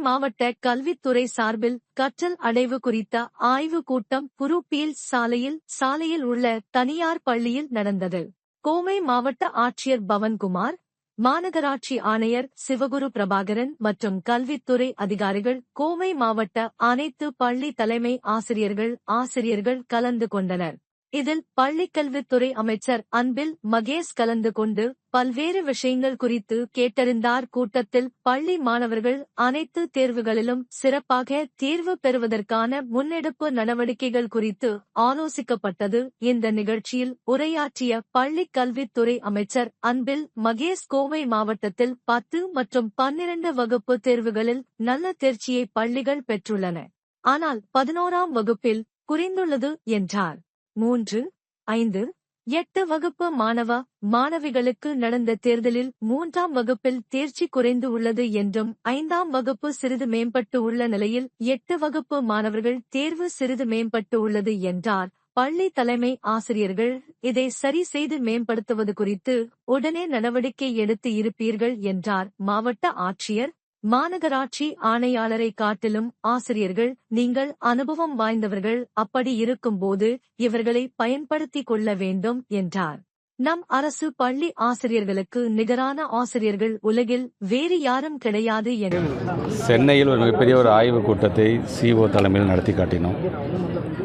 மாவட்ட கல்வித்துறை சார்பில் கற்றல் அடைவு குறித்த ஆய்வு கூட்டம் புருப்பீல் சாலையில் சாலையில் உள்ள தனியார் பள்ளியில் நடந்தது. கோவை மாவட்ட ஆட்சியர் பவன்குமார் மாநகராட்சி ஆணையர் சிவகுரு பிரபாகரன் மற்றும் கல்வித்துறை அதிகாரிகள் கோவை மாவட்ட அனைத்து பள்ளி தலைமை ஆசிரியர்கள் ஆசிரியர்கள் கலந்து கொண்டனர். இதில் பள்ளிக்கல்வித்துறை அமைச்சர் அன்பில் மகேஷ் கலந்து கொண்டு பல்வேறு விஷயங்கள் குறித்து கேட்டறிந்தார். கூட்டத்தில் பள்ளி மாணவர்கள் அனைத்து தேர்வுகளிலும் சிறப்பாக தீர்வு பெறுவதற்கான முன்னெடுப்பு நடவடிக்கைகள் குறித்து ஆலோசிக்கப்பட்டது. இந்த நிகழ்ச்சியில் உரையாற்றிய பள்ளி கல்வித்துறை அமைச்சர் அன்பில் மகேஷ் கோவை மாவட்டத்தில் பத்து மற்றும் பன்னிரண்டு வகுப்பு தேர்வுகளில் நல்ல தேர்ச்சியை பள்ளிகள் பெற்றுள்ளன. ஆனால் பதினோராம் வகுப்பில் குறைந்துள்ளது என்றார். மூன்று ஐந்து எட்டு வகுப்பு மாணவ மாணவிகளுக்கு நடந்த தேர்தலில் மூன்றாம் வகுப்பில் தேர்ச்சி குறைந்து உள்ளது என்றும் ஐந்தாம் வகுப்பு சிறிது மேம்பட்டு உள்ள நிலையில் எட்டு வகுப்பு மாணவர்கள் தேர்வு சிறிது மேம்பட்டு உள்ளது என்றார். பள்ளி தலைமை ஆசிரியர்கள் இதை சரி செய்து மேம்படுத்துவது குறித்து உடனே நடவடிக்கை எடுத்து இருப்பீர்கள் என்றார். மாவட்ட ஆட்சியர் மாநகராட்சி ஆணையாளரை காட்டிலும் ஆசிரியர்கள் நீங்கள் அனுபவம் வாய்ந்தவர்கள் அப்படி இருக்கும்போது இவர்களை பயன்படுத்திக் கொள்ள வேண்டும் என்றார். நம் அரசு பள்ளி ஆசிரியர்களுக்கு நிகரான ஆசிரியர்கள் உலகில் வேறு யாரும் கிடையாது என சென்னையில் ஒரு மிகப்பெரிய ஒரு ஆய்வுக் கூட்டத்தை சிஓ தலைமையில் நடத்தி காட்டினோம்.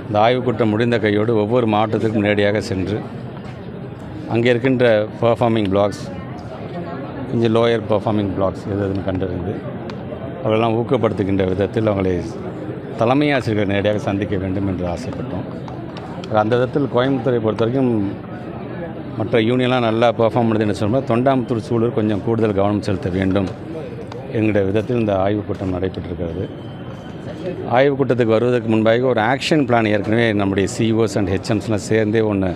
இந்த ஆய்வுக் கூட்டம் முடிந்த கையோடு ஒவ்வொரு மாவட்டத்திற்கும் நேரடியாக சென்று அங்கே இருக்கின்ற பர்ஃபார்மிங் பிளாக்ஸ் கொஞ்சம் லோயர் பர்ஃபார்மிங் பிளாக்ஸ் எது எதுன்னு கண்டறிந்து அவர்களெல்லாம் ஊக்கப்படுத்துகின்ற விதத்தில் அவங்களை தலைமை ஆசிரியர்கள் நேரடியாக சந்திக்க வேண்டும் என்று ஆசைப்பட்டோம். அந்த விதத்தில் கோயம்புத்தூரை பொறுத்த வரைக்கும் மற்ற யூனியன்லாம் நல்லா பெர்ஃபார்ம் பண்ணுதுன்னு சொல்லும்போது தொண்டாமுத்தூர் சூழல் கொஞ்சம் கூடுதல் கவனம் செலுத்த வேண்டும் என்கிற விதத்தில் இந்த ஆய்வுக் கூட்டம் நடைபெற்றிருக்கிறது. ஆய்வுக் கூட்டத்துக்கு வருவதற்கு முன்பாக ஒரு ஆக்ஷன் பிளான் ஏற்கனவே நம்முடைய சிஓஸ் அண்ட் ஹெச்எம்ஸ்லாம் சேர்ந்தே ஒன்று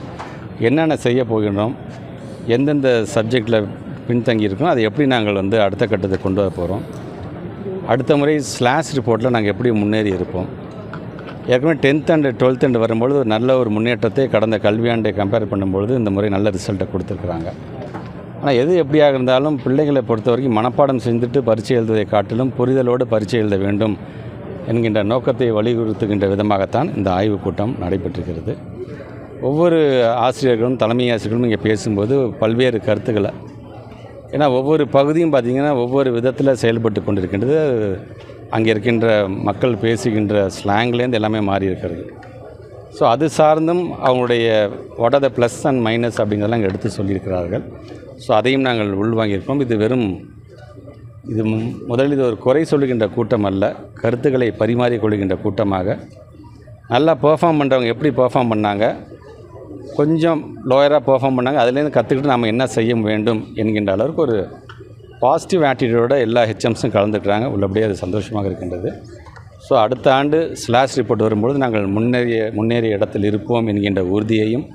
என்னென்ன செய்ய போகின்றோம் எந்தெந்த சப்ஜெக்டில் பின்தங்கி இருக்கோம் அதை எப்படி நாங்கள் வந்து அடுத்த கட்டத்தை கொண்டு வர போகிறோம் அடுத்த முறை ஸ்லாஷ் ரிப்போர்ட்டில் நாங்கள் எப்படி முன்னேறி இருப்போம். ஏற்கனவே டென்த் அண்டு டுவெல்த் அண்ட் வரும்பொழுது ஒரு நல்ல ஒரு முன்னேற்றத்தை கடந்த கல்வியாண்டை கம்பேர் பண்ணும்பொழுது இந்த முறை நல்ல ரிசல்ட்டை கொடுத்துருக்குறாங்க. ஆனால் எது எப்படியாக இருந்தாலும் பிள்ளைகளை பொறுத்த வரைக்கும் மனப்பாடம் செஞ்சுட்டு பரீட்சை எழுதுவதை காட்டிலும் புரிதலோடு பரீட்சை எழுத வேண்டும் என்கின்ற நோக்கத்தை வலியுறுத்துகின்ற விதமாகத்தான் இந்த ஆய்வுக் கூட்டம் நடைபெற்றிருக்கிறது. ஒவ்வொரு ஆசிரியர்களும் தலைமை ஆசிரியர்களும் இங்கே பேசும்போது பல்வேறு கருத்துக்களை ஏன்னா ஒவ்வொரு பகுதியும் பார்த்திங்கன்னா ஒவ்வொரு விதத்தில் செயல்பட்டு கொண்டிருக்கின்றது. அங்கே இருக்கின்ற மக்கள் பேசுகின்ற ஸ்லாங்லேருந்து எல்லாமே மாறி இருக்கிறது. ஸோ அது சார்ந்தும் அவங்களுடைய what are the plus and minus அப்படிங்கிறதெல்லாம் அங்கே எடுத்து சொல்லியிருக்கிறார்கள். ஸோ அதையும் நாங்கள் உள்வாங்கியிருக்கோம். இது வெறும் இது மு- முதலில் இது ஒரு குறை சொல்லுகின்ற கூட்டம் அல்ல. கருத்துக்களை பரிமாறிக்கொள்கின்ற கூட்டமாக. நல்லா பெர்ஃபார்ம் பண்ணுறவங்க எப்படி பெர்ஃபார்ம் பண்ணாங்க? கொஞ்சம் லோயராக பெர்ஃபார்ம் பண்ணாங்க. அதுலேருந்து கற்றுக்கிட்டு நாம் என்ன செய்ய வேண்டும் என்கின்ற அளவுக்கு ஒரு பாசிட்டிவ் ஆட்டிடியூடோட எல்லா ஹெச்எம்ஸும் கலந்துக்கிறாங்க. உள்ளபடியே அது சந்தோஷமாக இருக்கின்றது. ஸோ அடுத்த ஆண்டு ஸ்லாஷ் ரிப்போர்ட் வரும்பொழுது நாங்கள் முன்னேறிய முன்னேறிய இடத்தில் இருப்போம் என்கின்ற உறுதியையும்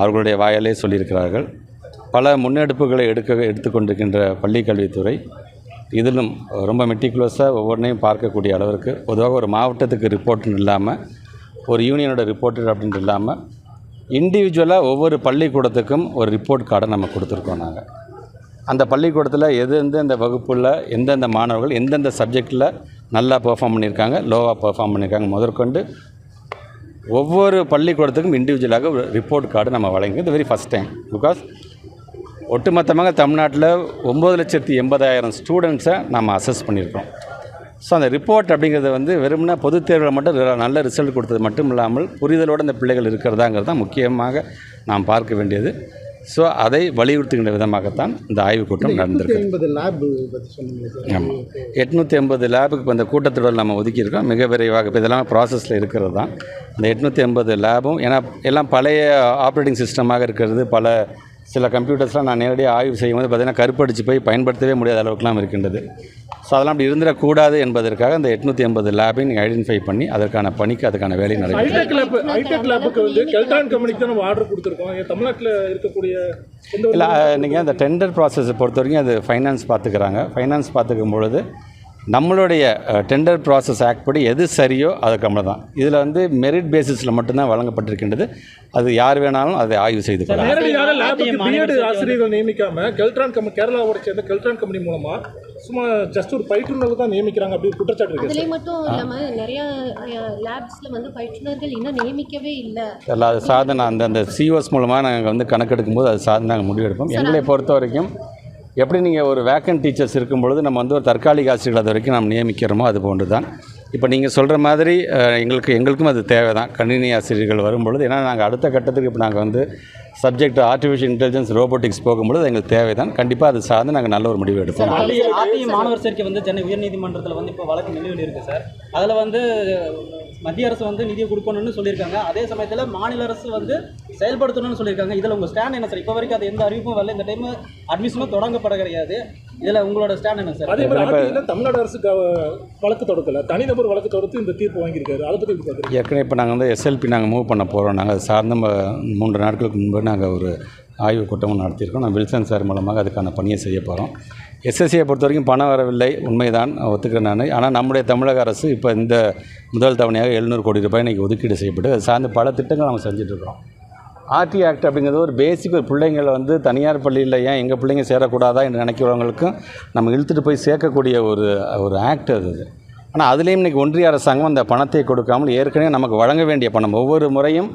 அவர்களுடைய வாயாலே சொல்லியிருக்கிறார்கள். பல முன்னெடுப்புகளை எடுக்க எடுத்துக்கொண்டிருக்கின்ற பள்ளிக்கல்வித்துறை இதிலும் ரொம்ப மெட்டிகுலஸாக ஒவ்வொன்றையும் பார்க்கக்கூடிய அளவிற்கு பொதுவாக ஒரு மாவட்டத்துக்கு ரிப்போர்ட்னு இல்லாமல் ஒரு யூனியனோட ரிப்போர்ட்டர் அப்படின்ட்டு இல்லாமல் இண்டிவிஜுவலாக ஒவ்வொரு பள்ளிக்கூடத்துக்கும் ஒரு ரிப்போர்ட் கார்டை நம்ம கொடுத்துருக்கோம் நாங்கள் அந்த பள்ளிக்கூடத்தில் எது எந்தெந்த வகுப்பில் எந்தெந்த மாணவர்கள் எந்தெந்த சப்ஜெக்டில் நல்லா பெர்ஃபார்ம் பண்ணியிருக்காங்க லோவாக பெர்ஃபார்ம் பண்ணியிருக்காங்க முதற்கொண்டு ஒவ்வொரு பள்ளிக்கூடத்துக்கும் இண்டிவிஜுவலாக ஒரு ரிப்போர்ட் கார்டு நம்ம வழங்கி இது வெரி ஃபஸ்ட் டைம் பிகாஸ் ஒட்டுமொத்தமாக தமிழ்நாட்டில் ஒம்பது லட்சத்தி எண்பதாயிரம் ஸ்டூடெண்ட்ஸை நம்ம அசஸ் பண்ணியிருக்கோம் ஸோ அந்த ரிப்போர்ட் அப்படிங்கிறது வந்து வெறும்னா பொதுத் தேர்வில் மட்டும் நல்ல ரிசல்ட் கொடுத்தது மட்டும் இல்லாமல் புரிதலோடு இந்த பிள்ளைகள் இருக்கிறதாங்கிறது தான் முக்கியமாக நாம் பார்க்க வேண்டியது. ஸோ அதை வலியுறுத்துகின்ற விதமாகத்தான் இந்த ஆய்வுக் கூட்டம் நடந்திருக்கு. ஆமாம் எட்நூற்றி எண்பது லேபுக்கு இப்போ இந்த கூட்டத்தொடர் நம்ம ஒதுக்கியிருக்கோம். மிக விரைவாக இப்போ இதெல்லாம் ப்ராசஸில் இருக்கிறது தான். இந்த எட்நூற்றி எண்பது லேபும் ஏன்னா எல்லாம் பழைய ஆப்ரேட்டிங் சிஸ்டமாக இருக்கிறது. பல சில கம்ப்யூட்டர்ஸ்லாம் நான் நேரடியாக ஆய்வு செய்யும் போது பார்த்தீங்கன்னா கருப்படிச்சு போய் பயன்படுத்தவே முடியாத அளவுக்குலாம் இருக்கின்றது. ஸோ அதெல்லாம் அப்படி இருந்துடக்கூடாது என்பதற்காக இந்த எட்நூற்றி எண்பது லேபையும் நீங்கள் ஐடென்டிஃபை பண்ணி அதற்கான பணிக்கு அதுக்கான வேலை நடைபெறும் ஹைடெக் லேப் ஹைடெக் லேபுக்கு வந்து கெல்டான் கம்பெனிக்கு தான் நம்ம ஆர்டர் கொடுத்துருக்கோம். தமிழ்நாட்டில் இருக்கக்கூடிய இல்லை நீங்கள் அந்த டெண்டர் ப்ராசஸை பொறுத்த வரைக்கும் அது ஃபைனான்ஸ் பார்த்துக்கிறாங்க. ஃபைனான்ஸ் பார்த்துக்கும் பொழுது நம்மளுடைய டெண்டர் ப்ராசஸ் ஆக்ட் படி எது சரியோ அதுக்கு நம்ம தான் இதில் வந்து மெரிட் பேசிஸில் மட்டும்தான் வழங்கப்பட்டிருக்கின்றது. அது யார் வேணாலும் அதை ஆய்வு செய்து ஆசிரியர்கள் நியமிக்காம கெல்ட்ரான் கம்பெனி கேரளாவோட சேர்ந்த கெல்ட்ரான் கம்பெனி மூலமா சும்மா ஜஸ்ட் ஒரு பயிற்றுனர்கள் தான் நியமிக்கிறாங்க அப்படி குற்றச்சாட்டு இருக்கு அதுலேயே மட்டும் இல்லாமல் நிறைய லேப்ஸில் வந்து பயிற்றுனர்கள் இன்னும் நியமிக்கவே இல்லை. எல்லாம் அது சார்ந்து நான் அந்த அந்த சிஓஸ் மூலமாக நாங்கள் வந்து கணக்கெடுக்கும்போது அது சார்ந்து நாங்கள் முடிவெடுப்போம் எங்களை பொறுத்த வரைக்கும் எப்படி நீங்கள் ஒரு வேக்கன்ட் டீச்சர்ஸ் இருக்கும் பொழுது நம்ம வந்து ஒரு தற்காலிக ஆசிரியர்கள் அது வரைக்கும் நம்ம நியமிக்கிறோமோ அது போன்று தான் இப்போ நீங்கள் சொல்கிற மாதிரி எங்களுக்கு எங்களுக்கும் அது தேவை தான் கணினி ஆசிரியர்கள் வரும்பொழுது ஏன்னா நாங்கள் அடுத்த கட்டத்துக்கு இப்போ நாங்கள் வந்து சப்ஜெக்ட் ஆர்டிஃபிஷியல் இன்டெலிஜென்ஸ் ரோபோட்டிக்ஸ் போகும்பொழுது எங்களுக்கு தேவை தான் கண்டிப்பாக அது சார்ந்து நாங்கள் நல்ல ஒரு முடிவு எடுப்போம். மாணவர் சேர்க்கை வந்து சென்னை உயர்நீதிமன்றத்தில் வந்து இப்போ வழக்கு நிலுவையில் இருக்குது சார். அதில் வந்து மத்திய அரசு வந்து நிதியை கொடுக்கணும்னு சொல்லியிருக்காங்க. அதே சமயத்தில் மாநில அரசு வந்து செயல்படுத்தணும்னு சொல்லியிருக்காங்க. இதில் உங்கள் ஸ்டாண்ட் என்ன சார் இப்போ வரைக்கும் அது எந்த அறிவிப்பும் வரல. இந்த டைம் அட்மிஷனும் தொடங்கப்பட கிடையாது. இதில் உங்களோட ஸ்டாண்ட் என்ன சார் அதே மாதிரி தமிழ்நாடு அரசு வழக்கு தொடுக்கல. தனிநபர் வழக்கு தொடுத்து இந்த தீர்ப்பு வாங்கியிருக்காரு. அதை பற்றி ஏற்கனவே இப்போ நாங்கள் வந்து எஸ்எல்பி நாங்கள் மூவ் பண்ண போகிறோம் நாங்கள் அது சார்ந்த மூன்று நாட்களுக்கு முன்பு நாங்கள் ஒரு ஆய்வுக் கூட்டமும் நடத்தியிருக்கோம். நான் வில்சன் சார் மூலமாக அதுக்கான பணியை செய்ய போகிறோம் எஸ்எஸ்சியை பொறுத்த வரைக்கும் பணம் வரவில்லை. உண்மைதான். ஒத்துக்கிறேன் நான். ஆனால் நம்முடைய தமிழக அரசு இப்போ இந்த முதல் தவணையாக எழுநூறு கோடி ரூபாய் இன்றைக்கி ஒதுக்கீடு செய்யப்பட்டு அது சார்ந்த பல திட்டங்கள் நம்ம செஞ்சிட்ருக்கிறோம் ஆர்டி ஆக்ட் அப்படிங்கிறது ஒரு பேசிக் ஒரு பிள்ளைங்களை வந்து தனியார் பள்ளியில் ஏன் எங்கள் பிள்ளைங்க சேரக்கூடாதா என்று நினைக்கிறவங்களுக்கும் நம்ம இழுத்துட்டு போய் சேர்க்கக்கூடிய ஒரு ஒரு ஆக்ட் அது ஆனால் அதுலேயும் இன்றைக்கி ஒன்றிய அரசாங்கம் அந்த பணத்தை கொடுக்காமல் ஏற்கனவே நமக்கு வழங்க வேண்டிய பணம் ஒவ்வொரு முறையும்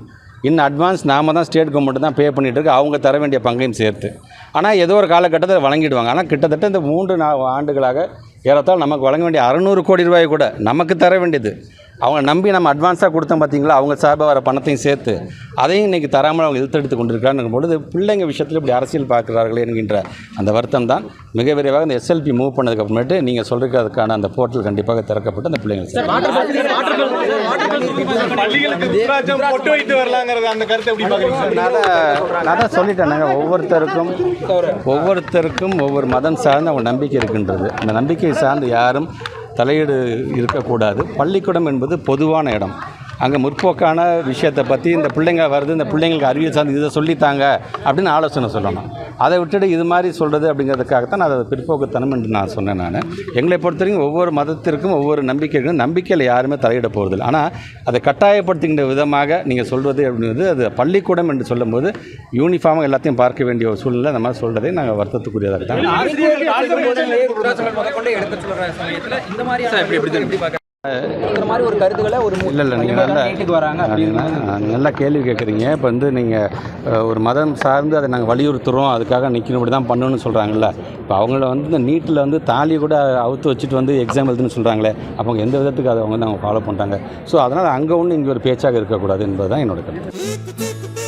இன்னும் அட்வான்ஸ் நாம தான் ஸ்டேட் கவர்மெண்ட் தான் பே பண்ணிட்டு இருக்கு அவங்க தர வேண்டிய பங்கையும் சேர்த்து. ஆனால் ஏதோ ஒரு காலகட்டத்தில் வழங்கிடுவாங்க. ஆனால் கிட்டத்தட்ட இந்த மூன்று நா ஆண்டுகளாக ஏறத்தால் நமக்கு வழங்க வேண்டிய அறநூறு கோடி ரூபாய் கூட நமக்கு தர வேண்டியது. அவங்க நம்பி நம்ம அட்வான்ஸாக கொடுத்தோம் பார்த்தீங்களா அவங்க சார்பாக வர பணத்தையும் சேர்த்து அதையும் இன்றைக்கி தராமல் அவங்க இழுத்தெடுத்து கொண்டிருக்காங்க பொழுது பிள்ளைங்க விஷயத்தில் இப்படி அரசியல் பார்க்குறார்களே என்கின்ற அந்த வருத்தம் தான். மிக விரைவாக இந்த எஸ்எல்பி மூவ் பண்ணதுக்கு அப்புறமேட்டு நீங்கள் சொல்கிறதுக்கு அதுக்கான அந்த போர்ட்டல் கண்டிப்பாக திறக்கப்பட்டு அந்த பிள்ளைங்க சேர்த்து பொட்டு வைத்து வரலாங்கிறது அந்த கருத்தை எப்படி பாக்குறீங்க நான் தான் நான் தான் சொல்லிட்டேன் ஒவ்வொருத்தருக்கும் ஒவ்வொருத்தருக்கும் ஒவ்வொரு மதம் சார்ந்து அவங்க நம்பிக்கை இருக்கின்றது. அந்த நம்பிக்கை சார்ந்து யாரும் தலையீடு இருக்கக்கூடாது. பள்ளிக்கூடம் என்பது பொதுவான இடம். அங்கே முற்போக்கான விஷயத்தை பற்றி இந்த பிள்ளைங்க வருது இந்த பிள்ளைங்களுக்கு அறிவியல் சார்ந்து இதை சொல்லித்தாங்க அப்படின்னு ஆலோசனை சொல்லணும் அதை விட்டுட்டு இது மாதிரி சொல்கிறது அப்படிங்கிறதுக்காகத்தான் நான் அதை பிற்போக்குத்தனம் என்று நான் சொன்னேன் நான் எங்களை பொறுத்தவரைக்கும் ஒவ்வொரு மதத்திற்கும் ஒவ்வொரு நம்பிக்கைகளும் நம்பிக்கையில் யாருமே தலையிட போகிறதில்லை ஆனால் அதை கட்டாயப்படுத்துகின்ற விதமாக நீங்கள் சொல்வது அப்படிங்கிறது அது பள்ளிக்கூடம் என்று சொல்லும்போது யூனிஃபார்மாக எல்லாத்தையும் பார்க்க வேண்டிய ஒரு சூழ்நிலை அந்த மாதிரி சொல்கிறதே நாங்கள் வருத்தத்துக்குரியதாக தான் இந்த மாதிரி ஒரு கருத்துக்களை ஒரு இல்லை இல்லை நீங்கள் நல்லா வராங்க நீங்கள் நல்லா கேள்வி கேட்குறீங்க இப்போ வந்து நீங்கள் ஒரு மதம் சார்ந்து அதை நாங்கள் வலியுறுத்துகிறோம் அதுக்காக நிற்கணும் இப்படி தான் பண்ணணும்னு சொல்கிறாங்கல்ல இப்போ அவங்கள வந்து இந்த நீட்டில் வந்து தாலி கூட அவுத்து வச்சுட்டு வந்து எக்ஸாம் எழுதுன்னு சொல்கிறாங்களே அப்போ எந்த விதத்துக்கு அதை அவங்க வந்து அவங்க ஃபாலோ பண்ணுறாங்க ஸோ அதனால் அங்கே ஒன்று இங்கே ஒரு பேச்சாக இருக்கக்கூடாது என்பது தான் என்னோட கருத்து.